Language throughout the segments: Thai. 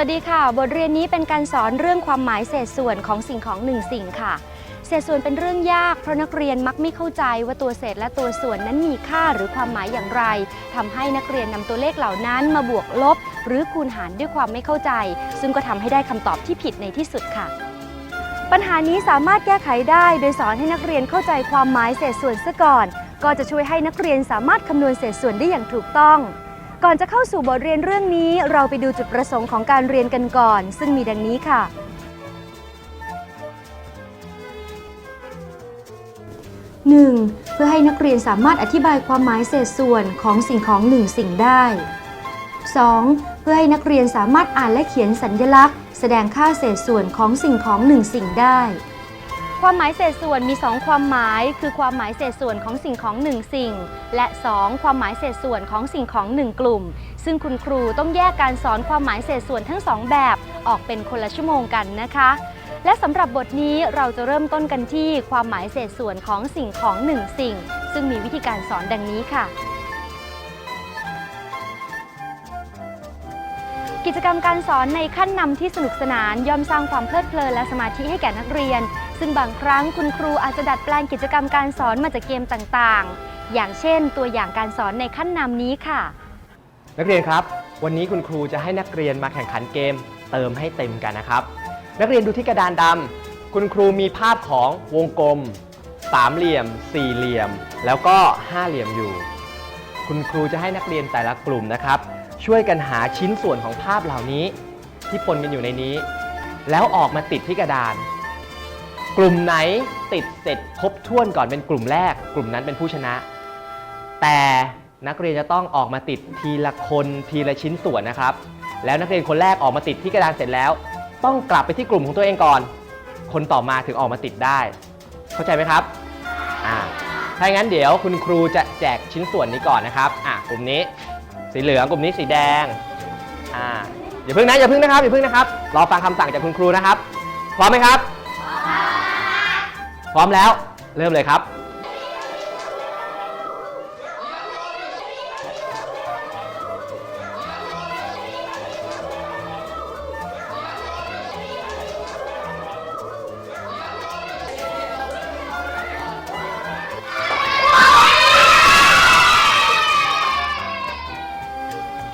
วัสดีค่ะ บทเรียนนี้เป็นการสอนเรื่องความหมายเศษส่วนของสิ่งของหนึ่งสิ่งค่ะ เศษส่วนเป็นเรื่องยากเพราะนักเรียนมักไม่เข้าใจว่าตัวเศษและตัวส่วนนั้นมีค่าหรือความหมายอย่างไรทำให้นักเรียนนำตัวเลขเหล่านั้นมาบวกลบ หรือคูณหารด้วยความไม่เข้าใจ ซึ่งก็ทำให้ได้คำตอบที่ผิดในที่สุดค่ะ ปัญหานี้สามารถแก้ไขได้โดยสอนให้นักเรียนเข้าใจความหมายเศษส่วนซะก่อน ก็จะช่วยให้นักเรียนสามารถคำนวณเศษส่วนได้อย่างถูกต้อง ก่อนจะเข้าสู่บทเรียนเรื่องนี้ เราไปดูจุดประสงค์ของการเรียนกันก่อน ซึ่งมีดังนี้ค่ะ 1. เพื่อให้นักเรียนสามารถอธิบายความหมายเศษส่วนของสิ่งของหนึ่งสิ่งได้ 2. เพื่อให้นักเรียนสามารถอ่านและเขียนสัญลักษณ์ แสดงค่าเศษส่วนของสิ่งของหนึ่งสิ่งได้ ความหมายเศษส่วนมี 2 ความหมาย คือความหมายเศษส่วนของสิ่งของหนึ่งสิ่ง และ 2 ความหมายเศษส่วนของสิ่งของหนึ่งกลุ่ม ซึ่งคุณครูต้องแยกการสอนความหมายเศษส่วนทั้งสองแบบออกเป็นคนละชั่วโมงกันนะคะ และสำหรับบทนี้เราจะเริ่มต้นกันที่ความหมายเศษส่วนของสิ่งของหนึ่งสิ่ง ซึ่งมีวิธีการสอนดังนี้ค่ะ กิจกรรมการสอนในขั้นนำที่สนุกสนานย่อมสร้างความเพลิดเพลินและสมาธิให้แก่นักเรียน ซึ่งบางครั้งคุณครูอาจจะดัดแปลงกิจกรรมการสอนมาจากเกมต่างๆ อย่างเช่น ตัวอย่างการสอนในขั้นนำนี้ค่ะ นักเรียนครับ วันนี้คุณครูจะให้นักเรียนมาแข่งขันเกม เติมให้เต็มกันนะครับ นักเรียนดูที่กระดานดำคุณครูมีภาพของวงกลม สามเหลี่ยม สี่เหลี่ยม แล้วก็ห้าเหลี่ยมอยู่ คุณครูจะให้นักเรียนแต่ละกลุ่มนะครับ ช่วยกันหาชิ้นส่วนของภาพเหล่านี้ ที่ปนกันอยู่ในนี้ แล้วออกมาติดที่กระดาน กลุ่มไหนติดเสร็จครบถ้วนก่อนเป็นกลุ่มแรก กลุ่มนั้นเป็นผู้ชนะ แต่นักเรียนจะต้องออกมาติดทีละคนทีละชิ้นส่วนนะครับ แล้วนักเรียนคนแรกออกมาติดที่กระดานเสร็จแล้ว ต้องกลับไปที่กลุ่มของตัวเองก่อน คนต่อมาถึงออกมาติดได้ เข้าใจไหมครับอ่าถ้าอย่างนั้นเดี๋ยวคุณครูจะแจกชิ้นส่วนนี้ก่อนนะครับอะกลุ่มนี้ สีเหลืองกลุ่มนี้สีแดงอ่าอย่าเพิ่งนะอย่าเพิ่งนะครับอย่าเพิ่งนะครับรอฟังคำสั่งจากคุณครูนะครับพร้อมไหมครับ ร้อมแล้ว เริ่มเลยครับ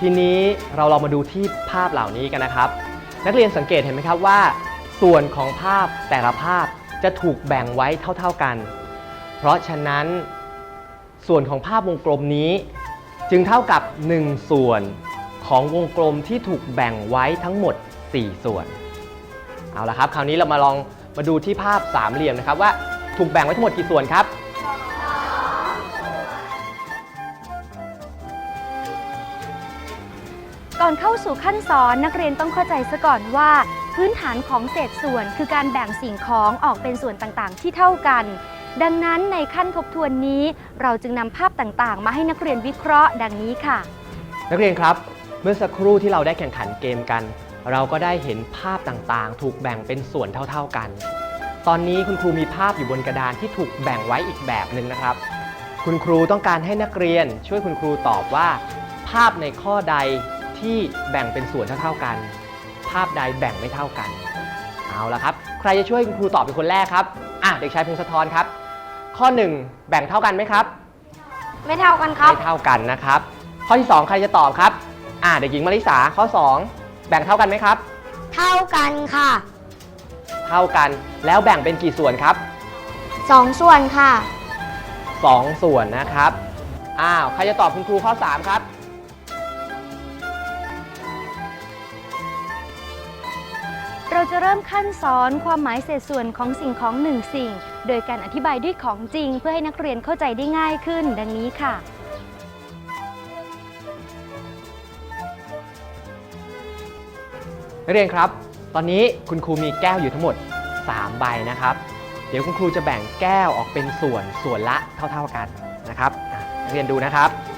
ทีนี้เราลองมาดูที่ภาพเหล่านี้กันนะครับ นักเรียนสังเกตเห็นไหมครับว่า ส่วนของภาพแต่ละภาพ จะถูกแบ่งไว้เท่า ๆกัน เพราะฉะนั้น ส่วนของภาพวงกลมนี้ จึงเท่ากับ 1 ส่วนของวงกลมที่ถูกแบ่งไว้ทั้งหมด 4 ส่วน เอาละครับ คราวนี้เรามาลองมาดูที่ภาพสามเหลี่ยมนะครับว่าถูกแบ่งไว้ทั้งหมดกี่ส่วนครับก่อนเข้าสู่ขั้นสอนนักเรียนต้องเข้าใจซะก่อนว่า พื้นฐานของเศษส่วนคือการแบ่งสิ่งของออกเป็นส่วนต่างๆ ที่เท่ากัน ดังนั้นในขั้นทบทวนนี้ เราจึงนำภาพต่างๆ มาให้นักเรียนวิเคราะห์ ดังนี้ค่ะ นักเรียนครับ เมื่อสักครู่ที่เราได้แข่งขันเกมกัน เราก็ได้เห็นภาพต่างๆ ถูกแบ่งเป็นส่วนเท่า ๆกัน ตอนนี้คุณครูมีภาพอยู่บนกระดานที่ถูกแบ่งไว้อีกแบบหนึ่งนะครับ คุณครูต้องการให้นักเรียนช่วยคุณครูตอบว่า ภาพในข้อใดที่แบ่งเป็นส่วนเท่าๆกัน ภาพใดแบ่งไม่เท่ากัน เอาละครับ ใครจะช่วยคุณครูตอบเป็นคนแรกครับอะเด็กชายพงศธรครับ ข้อ 1 แบ่งเท่ากันไหมครับไม่เท่ากันครับ ไม่เท่ากันนะครับ ข้อที่ 2 ใครจะตอบครับ อ่าเด็กหญิงมาริสาข้อ 2 แบ่งเท่ากันไหมครับ เท่ากันค่ะ เท่ากันแล้วแบ่งเป็นกี่ส่วนครับ 2 ส่วนค่ะ 2 ส่วนนะครับอ้าวใครจะตอบคุณครูข้อ 3 ครับ จะเริ่มขั้นสอนความหมายเศษส่วนของสิ่งของหนึ่งสิ่ง โดยการอธิบายด้วยของจริง เพื่อให้นักเรียนเข้าใจได้ง่ายขึ้น ดังนี้ค่ะ นักเรียนครับ ตอนนี้คุณครูมีแก้วอยู่ทั้งหมด 3 ใบนะครับ เดี๋ยวคุณครูจะแบ่งแก้วออกเป็นส่วนส่วนละเท่า ๆกันนะครับนักเรียนดูนะครับ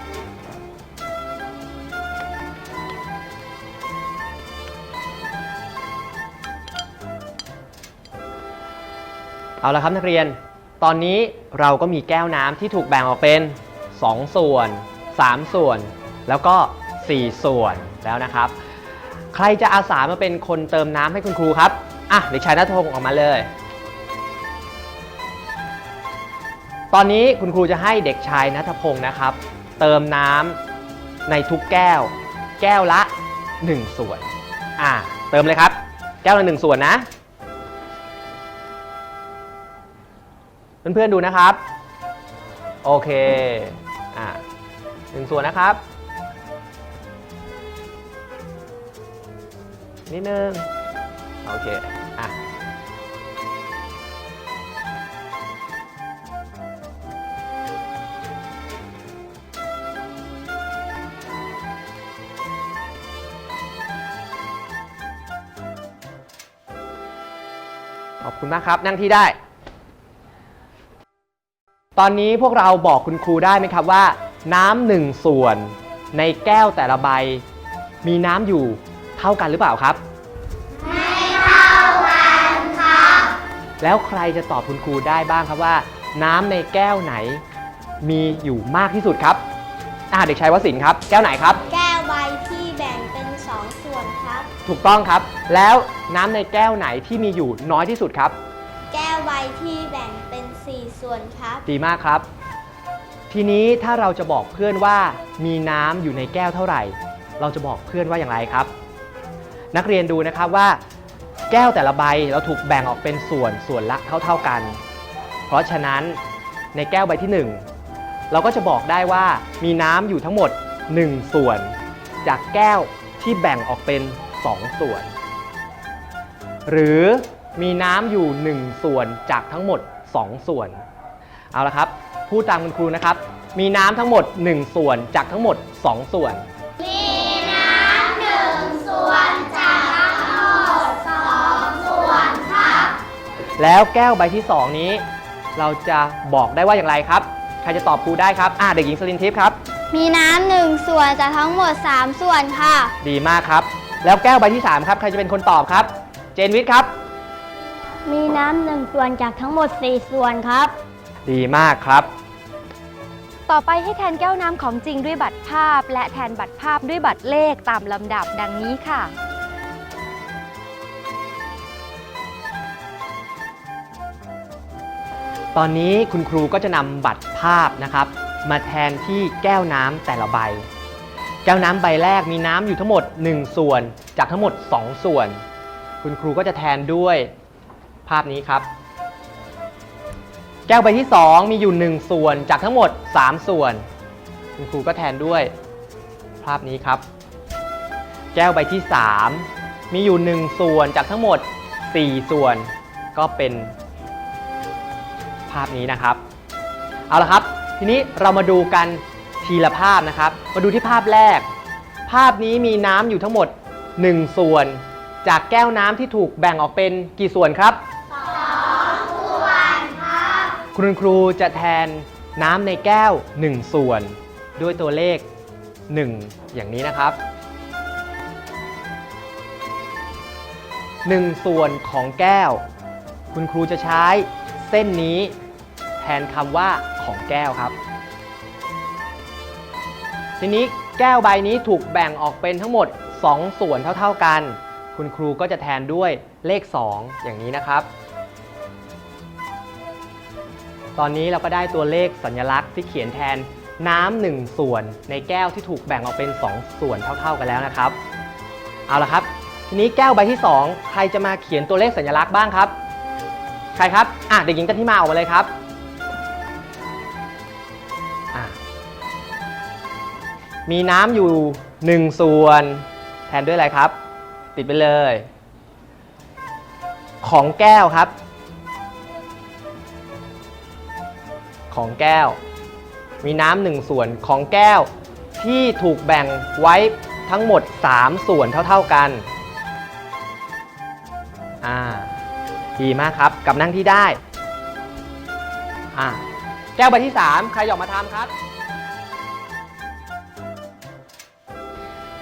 เอาละครับนักเรียน ตอนนี้เราก็มีแก้วน้ำที่ถูกแบ่งออกเป็น 2 ส่วน 3 ส่วน แล้วก็ 4 ส่วนแล้วนะครับ ใครจะอาสามาเป็นคนเติมน้ำให้คุณครูครับ อะเด็กชายนัทพงศ์ออกมาเลย ตอนนี้คุณครูจะให้เด็กชายนัทพงศ์นะครับ เติมน้ำในทุกแก้ว แก้วละ 1 ส่วน อะเติมเลยครับ แก้วละ 1 ส่วนนะ เพื่อนๆดูนะครับ โอเค อะหนึ่งส่วนนะครับ นิดนึง โอเค อะขอบคุณมากครับ นั่งที่ได้ ตอนนี้พวกเราบอกคุณครูได้ไหมครับว่า น้ำหนึ่งส่วน ในแก้วแต่ละใบ มีน้ำอยู่เท่ากันหรือเปล่าครับ ไม่เท่ากันครับ แล้วใครจะตอบคุณครูได้บ้างครับว่า น้ำในแก้วไหน มีอยู่มากที่สุดครับอ่าเด็กชายวสินทร์ครับ แก้วไหนครับ แก้วใบที่แบ่งเป็น2ส่วนครับ ถูกต้องครับ แล้วน้ำในแก้วไหนที่มีอยู่น้อยที่สุดครับ แก้วใบที่แบ่งเป็น 4 ส่วนครับ ดีมากครับ ทีนี้ถ้าเราจะบอกเพื่อนว่ามีน้ำอยู่ในแก้วเท่าไหร่ เราจะบอกเพื่อนว่าอย่างไรครับ นักเรียนดูนะครับว่า แก้วแต่ละใบเราถูกแบ่งออกเป็นส่วนส่วนละเท่า ๆกัน เพราะฉะนั้นในแก้วใบที่ 1 เราก็จะบอกได้ว่ามีน้ำอยู่ทั้งหมด 1 ส่วน จากแก้วที่แบ่งออกเป็น 2 ส่วน หรือ มีน้ำอยู่ 1 ส่วนจากทั้งหมด 2 ส่วน เอาละครับ พูดตามคุณครูนะครับ มีน้ำทั้งหมด 1 ส่วนจากทั้งหมด 2 ส่วนแล้วแก้วใบที่ 2 นี้ เราจะบอกได้ว่าอย่างไรครับ ใครจะตอบครูได้ครับอ่าเด็กหญิงสลินทิพย์ครับ มีน้ำหนึ่งส่วนจากทั้งหมด 3 ส่วนค่ะ ดีมากครับ แล้วแก้วใบที่ 3 ครับ ใครจะเป็นคนตอบครับ เจนวิทย์ครับ มีน้ำหนึ่งส่วนจากทั้งหมด 4 ส่วนครับ ดีมากครับ ต่อไปให้แทนแก้วน้ำของจริงด้วยบัตรภาพ และแทนบัตรภาพด้วยบัตรเลขตามลำดับดังนี้ค่ะ ตอนนี้คุณครูก็จะนำบัตรภาพนะครับ มาแทนที่แก้วน้ำแต่ละใบ แก้วน้ำใบแรกมีน้ำอยู่ทั้งหมด 1 ส่วนจากทั้งหมด 2 ส่วน คุณครูก็จะแทนด้วย ภาพนี้ครับ แก้วใบที่ 2 มีอยู่ 1 ส่วนจากทั้งหมด 3 ส่วน คุณครูก็แทนด้วย ภาพนี้ครับ แก้วใบที่ 3 มีอยู่ 1 ส่วนจากทั้งหมด 4 ส่วน ก็เป็น ภาพนี้นะครับ เอาละครับ ทีนี้เรามาดูกันทีละภาพนะครับ มาดูที่ภาพแรก ภาพนี้มีน้ำอยู่ทั้งหมด 1 ส่วน จากแก้วน้ำที่ถูกแบ่งออกเป็นกี่ส่วนครับ คุณครูจะแทนน้ำในแก้ว 1 ส่วน ด้วยตัวเลข 1 อย่างนี้นะครับ 1 ส่วนของแก้ว คุณครูจะใช้เส้นนี้ แทนคำว่าของแก้วครับ ทีนี้แก้วใบนี้ถูกแบ่งออกเป็นทั้งหมด 2 ส่วนเท่า ๆกัน คุณครูก็จะแทนด้วยเลข 2 อย่างนี้นะครับ ตอนนี้เราก็ได้ตัวเลขสัญลักษณ์ที่เขียนแทนน้ำหนึ่งส่วนในแก้วที่ถูกแบ่งออกเป็น 2 ส่วนเท่าๆกันแล้วนะครับ เอาละครับ ทีนี้แก้วใบที่ 2 ใครจะมาเขียนตัวเลขสัญลักษณ์บ้างครับ ใครครับอะเด็กหญิงจันทิมาออกมาเลยครับมีน้ำอยู่ 1 ส่วน แทนด้วยอะไรครับ ติดไปเลย ของแก้วครับ ของแก้ว มีน้ำหนึ่งส่วนของแก้ว ที่ถูกแบ่งไว้ทั้งหมด 3 ส่วนเท่าๆกัน อ่า ดีมากครับกลับนั่งที่ได้ อ่า แก้วใบที่ 3 ใครอยากมาทำครับ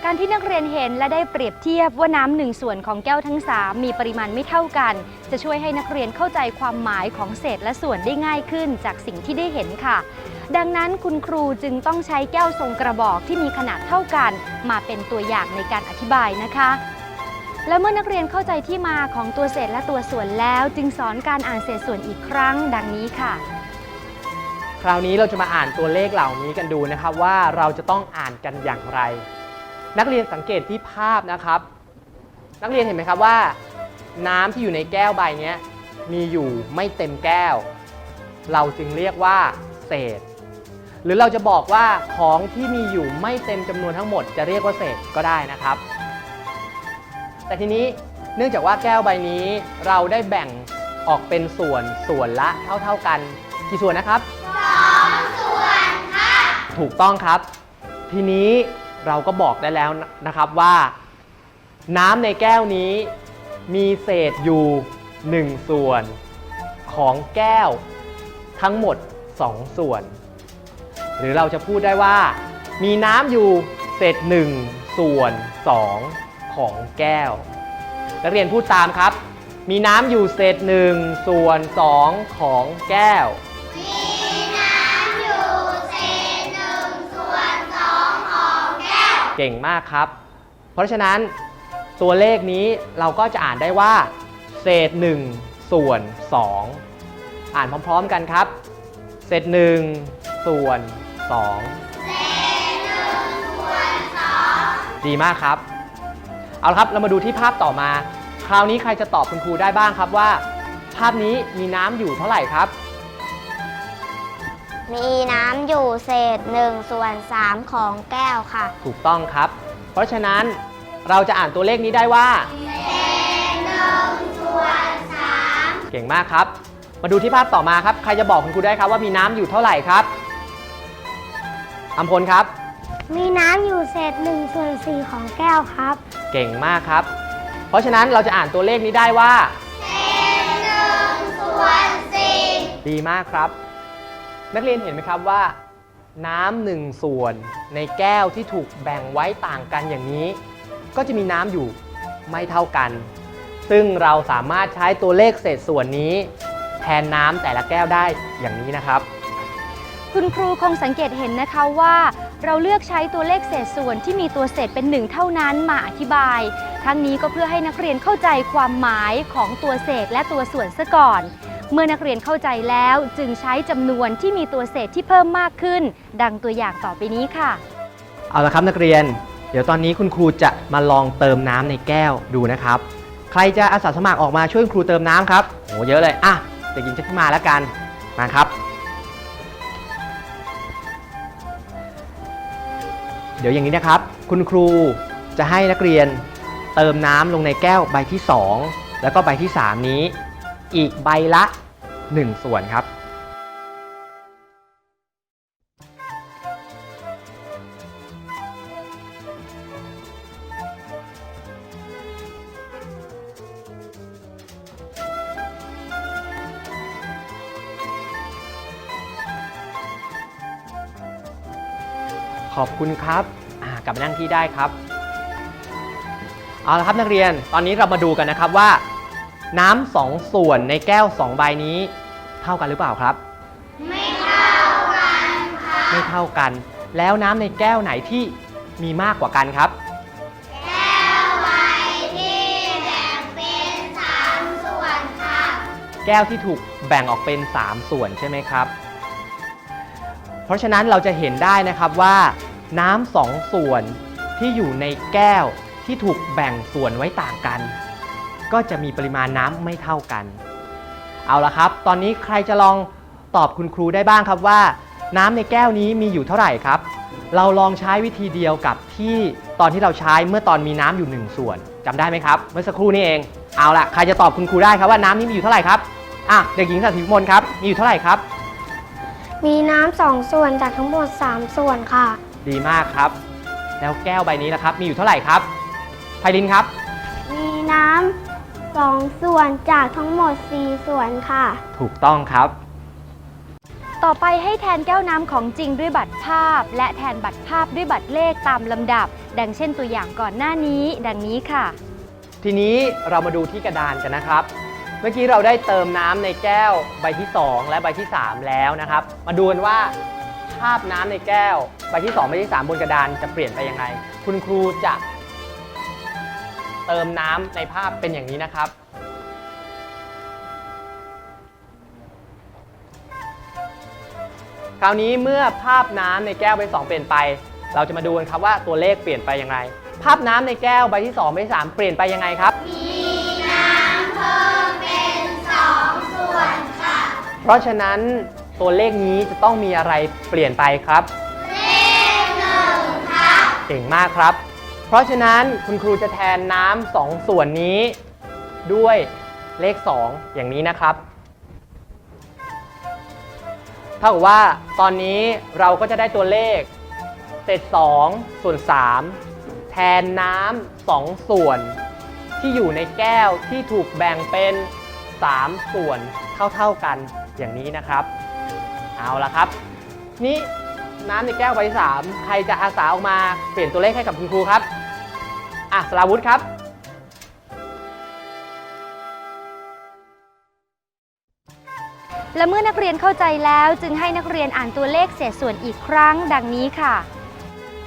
การที่นักเรียนเห็นและได้เปรียบเทียบว่าน้ำหนึ่งส่วนของแก้วทั้ง 3 มีปริมาณไม่เท่ากัน จะช่วยให้นักเรียนเข้าใจความหมายของเศษและส่วนได้ง่ายขึ้นจากสิ่งที่ได้เห็นค่ะ ดังนั้นคุณครูจึงต้องใช้แก้วทรงกระบอกที่มีขนาดเท่ากัน มาเป็นตัวอย่างในการอธิบายนะคะ และเมื่อนักเรียนเข้าใจที่มาของตัวเศษและตัวส่วนแล้ว จึงสอนการอ่านเศษส่วนอีกครั้ง ดังนี้ค่ะคราวนี้เราจะมาอ่านตัวเลขเหล่านี้กันดูนะครับว่าเราจะต้องอ่านกันอย่างไร นักเรียนสังเกตที่ภาพนะครับ นักเรียนเห็นไหมครับว่า น้ำที่อยู่ในแก้วใบเนี้ยมีอยู่ไม่เต็มแก้ว เราจึงเรียกว่า เศษ หรือเราจะบอกว่าของที่มีอยู่ไม่เต็มจำนวนทั้งหมด จะเรียกว่าเศษก็ได้นะครับ แต่ทีนี้เนื่องจากว่าแก้วใบนี้เราได้แบ่งออกเป็นส่วนส่วนละเท่าๆกัน กี่ส่วนนะครับถูกต้องครับ ทีนี้ เราก็บอกได้แล้วนะครับว่า น้ำในแก้วนี้มีเศษอยู่ 1 ส่วนของแก้วทั้งหมด 2 ส่วน หรือเราจะพูดได้ว่า มีน้ำอยู่เศษ 1 ส่วน 2 ของแก้ว นักเรียนพูดตามครับ มีน้ำอยู่เศษ 1 ส่วน 2 ของแก้ว เก่งมากครับ เพราะฉะนั้นตัวเลขนี้เราก็จะอ่านได้ว่า เศษ 1 ส่วน 2 อ่านพร้อมๆกันครับ เศษ 1 ส่วน 2 ดีมากครับ เอาละครับเรามาดูที่ภาพต่อมา คราวนี้ใครจะตอบคุณครูได้บ้างครับว่า ภาพนี้มีน้ำอยู่เท่าไหร่ครับ มีน้ำอยู่เศษ1ส่วน3ของแก้วค่ะ ถูกต้องครับ เพราะฉะนั้นเราจะอ่านตัวเลขนี้ได้ว่า เก่งมากครับ มาดูที่ภาพต่อมาครับ ใครจะบอกคุณครูได้ครับว่ามีน้ำอยู่เท่าไหร่ครับอัมพลครับ มีน้ำอยู่เศษ1ส่วน4ของแก้วครับ เก่งมากครับ เพราะฉะนั้นเราจะอ่านตัวเลขนี้ได้ว่า ดีมากครับ นักเรียนเห็นไหมครับว่า น้ำหนึ่งส่วนในแก้วที่ถูกแบ่งไว้ต่างกันอย่างนี้ ก็จะมีน้ำอยู่ไม่เท่ากัน ซึ่งเราสามารถใช้ตัวเลขเศษส่วนนี้ แทนน้ำแต่ละแก้วได้อย่างนี้นะครับ คุณครูคงสังเกตเห็นนะคะว่า เราเลือกใช้ตัวเลขเศษส่วนที่มีตัวเศษเป็นหนึ่งเท่านั้นมาอธิบาย ทั้งนี้ก็เพื่อให้นักเรียนเข้าใจความหมายของตัวเศษและตัวส่วนซะก่อน เมื่อนักเรียนเข้าใจแล้วจึงใช้จำนวนที่มีตัวเศษที่เพิ่มมากขึ้น ดังตัวอย่างต่อไปนี้ค่ะ เอาละครับนักเรียน เดี๋ยวตอนนี้คุณครูจะมาลองเติมน้ำในแก้วดูนะครับ ใครจะอาสาสมัครออกมาช่วยคุณครูเติมน้ำครับโหเยอะเลยอะเด็กหญิงจะขึ้นมาแล้วกันมาครับ เดี๋ยวอย่างนี้นะครับ คุณครูจะให้นักเรียนเติมน้ำลงในแก้วใบที่ 2 แล้วก็ใบที่ 3 นี้ อีกใบละ 1 ส่วนครับ ขอบคุณครับกลับมานั่งที่ได้ครับ เอาละครับนักเรียนตอนนี้เรามาดูกันนะครับว่า น้ำสองส่วนในแก้วสองใบนี้ เท่ากันหรือเปล่าครับ ไม่เท่ากันค่ะไม่เท่ากัน แล้วน้ำในแก้วไหนที่มีมากกว่ากันครับ แก้วที่ถูกแบ่งออกเป็น 3 ส่วนใช่ไหมครับ เพราะฉะนั้นเราจะเห็นได้นะครับว่าน้ำสองส่วนที่อยู่ในแก้วที่ถูกแบ่งส่วนไว้ต่างกัน ก็จะมีปริมาณน้ำไม่เท่ากัน เอาละครับ ตอนนี้ใครจะลองตอบคุณครูได้บ้างครับว่า น้ำในแก้วนี้มีอยู่เท่าไหร่ครับ เราลองใช้วิธีเดียวกับที่ตอนที่เราใช้เมื่อตอนมีน้ำอยู่หนึ่งส่วนจำได้ไหมครับ เมื่อสักครู่นี้เอง เอาละใครจะตอบคุณครูได้ครับว่าน้ำนี้มีอยู่เท่าไหร่ครับอะเด็กหญิงสัตย์ธิมนครับมีอยู่เท่าไหร่ครับ มีน้ำสองส่วนจากทั้งหมด 3 ส่วนค่ะ ดีมากครับ แล้วแก้วใบนี้นะครับ มีอยู่เท่าไหร่ครับไพลินครับ มีน้ำ สองส่วนจากทั้งหมด 4 ส่วนค่ะ ถูกต้องครับ ต่อไปให้แทนแก้วน้ำของจริงด้วยบัตรภาพ และแทนบัตรภาพด้วยบัตรเลขตามลำดับ ดังเช่นตัวอย่างก่อนหน้านี้ ดังนี้ค่ะ ทีนี้เรามาดูที่กระดานกันนะครับ เมื่อกี้เราได้เติมน้ำในแก้วใบที่ 2 และใบที่ 3 แล้วนะครับ มาดูกันว่าภาพน้ำในแก้ว ใบที่ 2 ใบที่ 3 บนกระดานจะเปลี่ยนไปยังไง คุณครูจะเติมน้ำในภาพเป็นอย่างนี้นะครับ คราวนี้เมื่อภาพน้ำในแก้วใบที่2เปลี่ยนไป เราจะมาดูกันครับว่าตัวเลขเปลี่ยนไปยังไงภาพน้ำในแก้วใบที่2ใบที่3เปลี่ยนไปยังไงครับเพราะฉะนั้นตัวเลขนี้จะต้องมีอะไรเปลี่ยนไปครับ เลขหนึ่งครับเก่งมากครับ เพราะฉะนั้นคุณครูจะแทนน้ำสองส่วนนี้ด้วยเลข 2 อย่างนี้นะครับ เท่ากับว่าตอนนี้เราก็จะได้ตัวเลขเศษ2ส่วน 3 แทนน้ำสองส่วนที่อยู่ในแก้วที่ถูกแบ่งเป็น 3 ส่วนเท่าๆกันอย่างนี้นะครับ เอาละครับ นี่น้ำในแก้วใบสามใครจะอาสาออกมาเปลี่ยนตัวเลขให้กับคุณครูครับ อะสลาวุธครับและเมื่อนักเรียนเข้าใจแล้วจึงให้นักเรียนอ่านตัวเลขเศษส่วนอีกครั้งดังนี้ค่ะ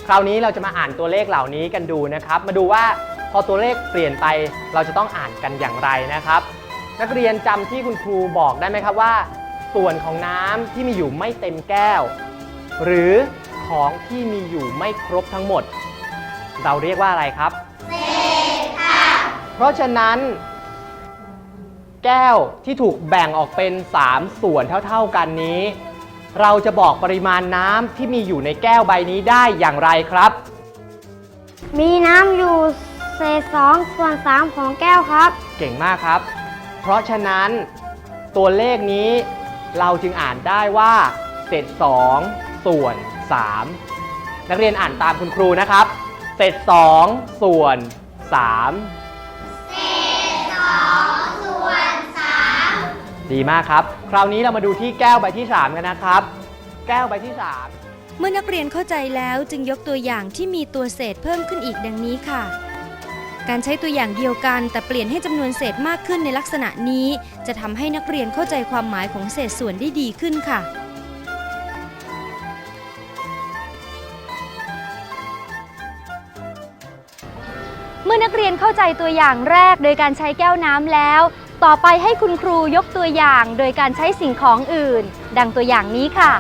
คราวนี้เราจะมาอ่านตัวเลขเหล่านี้กันดูนะครับ มาดูว่าพอตัวเลขเปลี่ยนไปเราจะต้องอ่านกันอย่างไรนะครับ นักเรียนจำที่คุณครูบอกได้ไหมครับว่า ส่วนของน้ำที่มีอยู่ไม่เต็มแก้ว หรือของที่มีอยู่ไม่ครบทั้งหมด เราเรียกว่าอะไรครับเศษค่ะ เพราะฉะนั้น แก้วที่ถูกแบ่งออกเป็น 3 ส่วนเท่าๆกันนี้ เราจะบอกปริมาณน้ำที่มีอยู่ในแก้วใบนี้ได้อย่างไรครับ มีน้ำอยู่เศษ2ส่วน3ของแก้วครับ เก่งมากครับ เพราะฉะนั้นตัวเลขนี้เราจึงอ่านได้ว่าเศษ2ส่วน 3 นักเรียนอ่านตามคุณครูนะครับ เศษ2ส่วน 3 ดีมากครับ คราวนี้เรามาดูที่แก้วใบที่ 3 กันนะครับ แก้วใบที่3เมื่อนักเรียนเข้าใจแล้วจึงยกตัวอย่างที่มีตัวเศษเพิ่มขึ้นอีกดังนี้ค่ะ การใช้ตัวอย่างเดียวกัน แต่เปลี่ยนให้จำนวนเศษมากขึ้นในลักษณะนี้ จะทำให้นักเรียนเข้าใจความหมายของเศษส่วนได้ดีขึ้นค่ะ ใจตัวอย่างแรกโดยการใช้แก้วน้ำแล้ว ต่อไปให้คุณครูยกตัวอย่างโดยการใช้สิ่งของอื่น ดังตัวอย่างนี้ค่ะ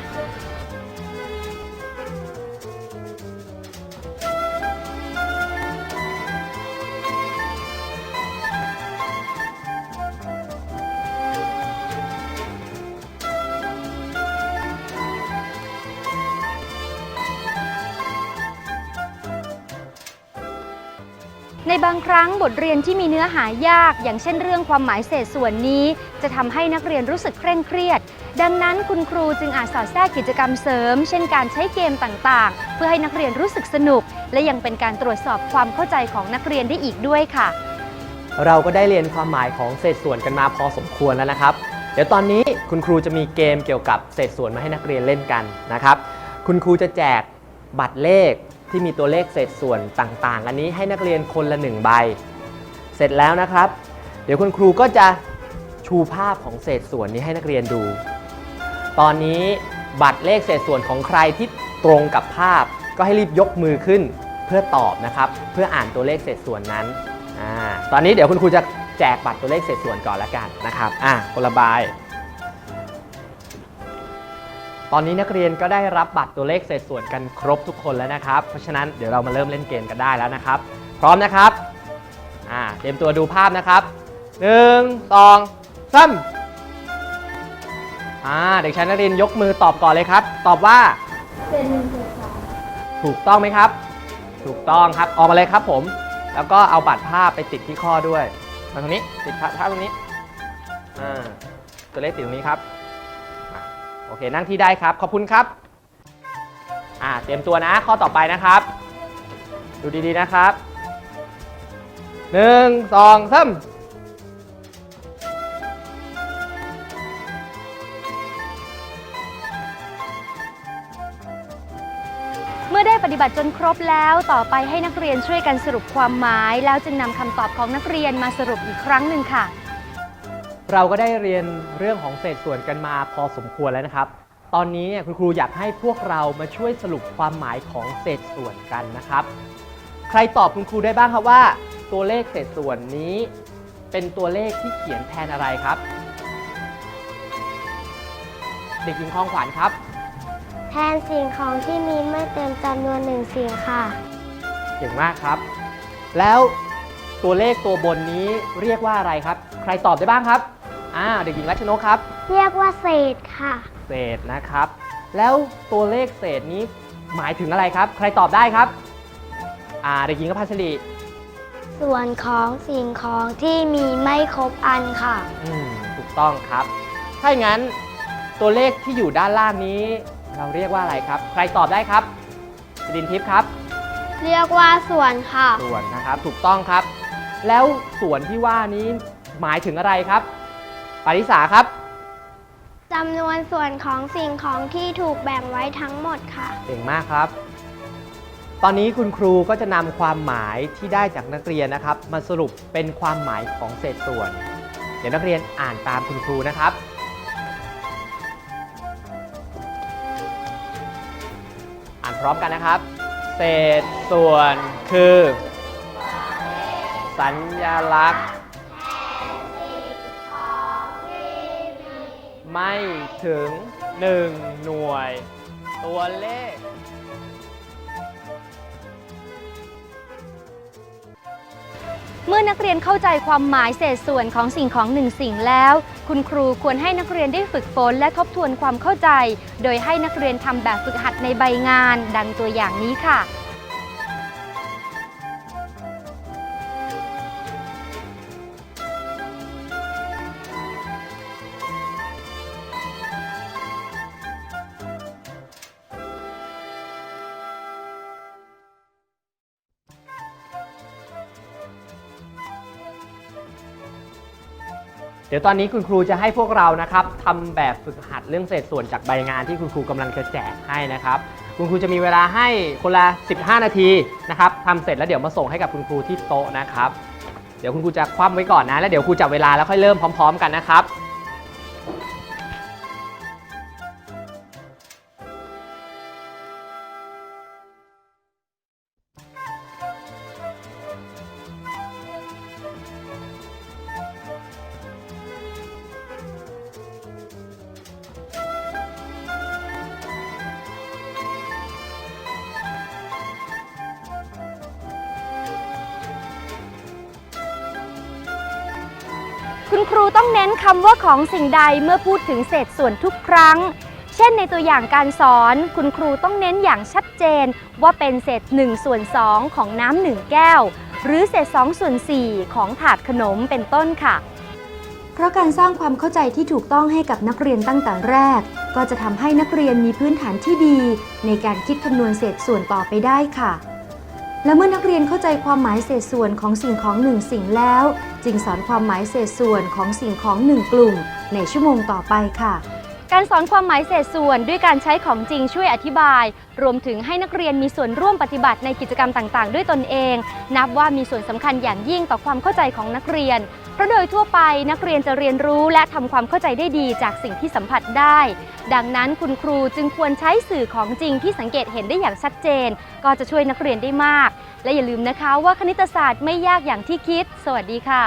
รั้งบทเรียนที่มีเนื้อหายาก อย่างเช่นเรื่องความหมายเศษส่วนนี้ จะทำให้นักเรียนรู้สึกเคร่งเครียด ดังนั้นคุณครูจึงอาจสอดแทรกกิจกรรมเสริม เช่นการใช้เกมต่างๆ เพื่อให้นักเรียนรู้สึกสนุก และยังเป็นการตรวจสอบความเข้าใจของนักเรียนได้อีกด้วยค่ะ เราก็ได้เรียนความหมายของเศษส่วนกันมาพอสมควรแล้วนะครับ เดี๋ยวตอนนี้คุณครูจะมีเกมเกี่ยวกับเศษส่วนมาให้นักเรียนเล่นกันนะครับ คุณครูจะแจกบัตรเลข ที่มีตัวเลขเศษส่วนต่างๆ อันนี้ให้นักเรียนคนละหนึ่งใบ เสร็จแล้วนะครับ เดี๋ยวคุณครูก็จะชูภาพของเศษส่วนนี้ให้นักเรียนดู ตอนนี้บัตรเลขเศษส่วนของใครที่ตรงกับภาพ ก็ให้รีบยกมือขึ้นเพื่อตอบนะครับ เพื่ออ่านตัวเลขเศษส่วนนั้นอตอนนี้เดี๋ยวคุณครูจะแจกบัตรตัวเลขเศษส่วนก่อนละกันนะครับ อะคนละใบ ตอนนี้นักเรียนก็ได้รับบัตรตัวเลขเศษส่วนกันครบทุกคนแล้วนะครับ เพราะฉะนั้นเดี๋ยวเรามาเริ่มเล่นเกมกันได้แล้วนะครับ พร้อมนะครับอ่าเตรียมตัวดูภาพนะครับหนึ่งสองสามอ่าเด็กชายนรินทร์ยกมือตอบก่อนเลยครับ ตอบว่าเป็นถูกต้องไหมครับ ถูกต้องครับออกมาเลยครับผม แล้วก็เอาบัตรภาพไปติดที่ข้อด้วยมาตรงนี้ติดภาพภาพตรงนี้อ่าตัวเลขติดตรงนี้ครับอะ โอเค นั่งที่ได้ครับ ขอบคุณครับ อ่า เตรียมตัวนะ ข้อต่อไปนะครับ ดูดีๆนะครับหนึ่งสองสามเมื่อได้ปฏิบัติจนครบแล้ว ต่อไปให้นักเรียนช่วยกันสรุปความหมาย แล้วจึงนำคำตอบของนักเรียนมาสรุปอีกครั้งหนึ่งค่ะ เราก็ได้เรียนเรื่องของเศษส่วนกันมาพอสมควรแล้วนะครับ ตอนนี้เนี่ยคุณครูอยากให้พวกเรามาช่วยสรุปความหมายของเศษส่วนกันนะครับ ใครตอบคุณครูได้บ้างครับว่า ตัวเลขเศษส่วนนี้ เป็นตัวเลขที่เขียนแทนอะไรครับ เด็กหญิงคลองขวัญครับ แทนสิ่งของที่มีไม่เต็มจำนวนหนึ่งสิ่งค่ะ เก่งมากครับ แล้วตัวเลขตัวบนนี้เรียกว่าอะไรครับ ใครตอบได้บ้างครับ อ่าเด็กหญิงรัชนกครับ เรียกว่าเศษค่ะ เศษนะครับ แล้วตัวเลขเศษนี้หมายถึงอะไรครับ ใครตอบได้ครับ อ่าเด็กหญิงกพัชรีส่วนของสิ่งของที่มีไม่ครบอันค่ะ อืมถูกต้องครับ ถ้าอย่างนั้นตัวเลขที่อยู่ด้านล่างนี้ เราเรียกว่าอะไรครับ ใครตอบได้ครับสิรินทิพย์ครับ เรียกว่าส่วนค่ะ ส่วนนะครับ ถูกต้องครับ แล้วส่วนที่ว่านี้หมายถึงอะไรครับ ปาริสาครับจำนวนส่วนของสิ่งของที่ถูกแบ่งไว้ทั้งหมดค่ะ เก่งมากครับ ตอนนี้คุณครูก็จะนำความหมายที่ได้จากนักเรียนนะครับ มาสรุปเป็นความหมายของเศษส่วน เดี๋ยวนักเรียนอ่านตามคุณครูนะครับ อ่านพร้อมกันนะครับ เศษส่วนคือ สัญญลักษณ์ ไม่ถึง 1 หน่วย ตัวเลข เมื่อนักเรียนเข้าใจความหมายเศษส่วนของสิ่งของหนึ่งสิ่งแล้ว คุณครูควรให้นักเรียนได้ฝึกฝนและทบทวนความเข้าใจ โดยให้นักเรียนทำแบบฝึกหัดในใบงาน ดังตัวอย่างนี้ค่ะ ดี๋ยวตอนนี้คุณครูจะให้พวกเรานะครับทำแบบฝึกหัดเรื่องเศษส่วนจากใบงานที่คุณครูกำลังจะแจกให้นะครับ คุณครูจะมีเวลาให้คนละ 15 นาทีนะครับทำเสร็จแล้วเดี๋ยวมาส่งให้กับคุณครูที่โต๊ะนะครับ เดี๋ยวคุณครูจะคว่ำไว้ก่อนนะแล้วเดี๋ยวครูจับเวลาแล้วค่อยเริ่มพร้อม ๆ กันนะครับ คำว่าของสิ่งใดเมื่อพูดถึงเศษส่วนทุกครั้ง เช่นในตัวอย่างการสอน คุณครูต้องเน้นอย่างชัดเจน ว่าเป็นเศษ1ส่วน2ของน้ำหนึ่งแก้ว หรือเศษ2ส่วน4ของถาดขนมเป็นต้นค่ะ เพราะการสร้างความเข้าใจที่ถูกต้องให้กับนักเรียนตั้งแต่แรก ก็จะทำให้นักเรียนมีพื้นฐานที่ดี ในการคิดคำนวณเศษส่วนต่อไปได้ค่ะ และเมื่อนักเรียนเข้าใจความหมายเศษส่วนของสิ่งของหนึ่งสิ่งแล้ว จึงสอนความหมายเศษส่วนของสิ่งของหนึ่งกลุ่ม ในชั่วโมงต่อไปค่ะ การสอนความหมายเศษส่วนด้วยการใช้ของจริงช่วยอธิบาย รวมถึงให้นักเรียนมีส่วนร่วมปฏิบัติในกิจกรรมต่าง ๆ ด้วยตนเอง นับว่ามีส่วนสำคัญอย่างยิ่งต่อความเข้าใจของนักเรียน เพราะโดยทั่วไปนักเรียนจะเรียนรู้และทำความเข้าใจได้ดีจากสิ่งที่สัมผัสได้ ดังนั้นคุณครูจึงควรใช้สื่อของจริงที่สังเกตเห็นได้อย่างชัดเจน ก็จะช่วยนักเรียนได้มาก และอย่าลืมนะคะว่าคณิตศาสตร์ไม่ยากอย่างที่คิด สวัสดีค่ะ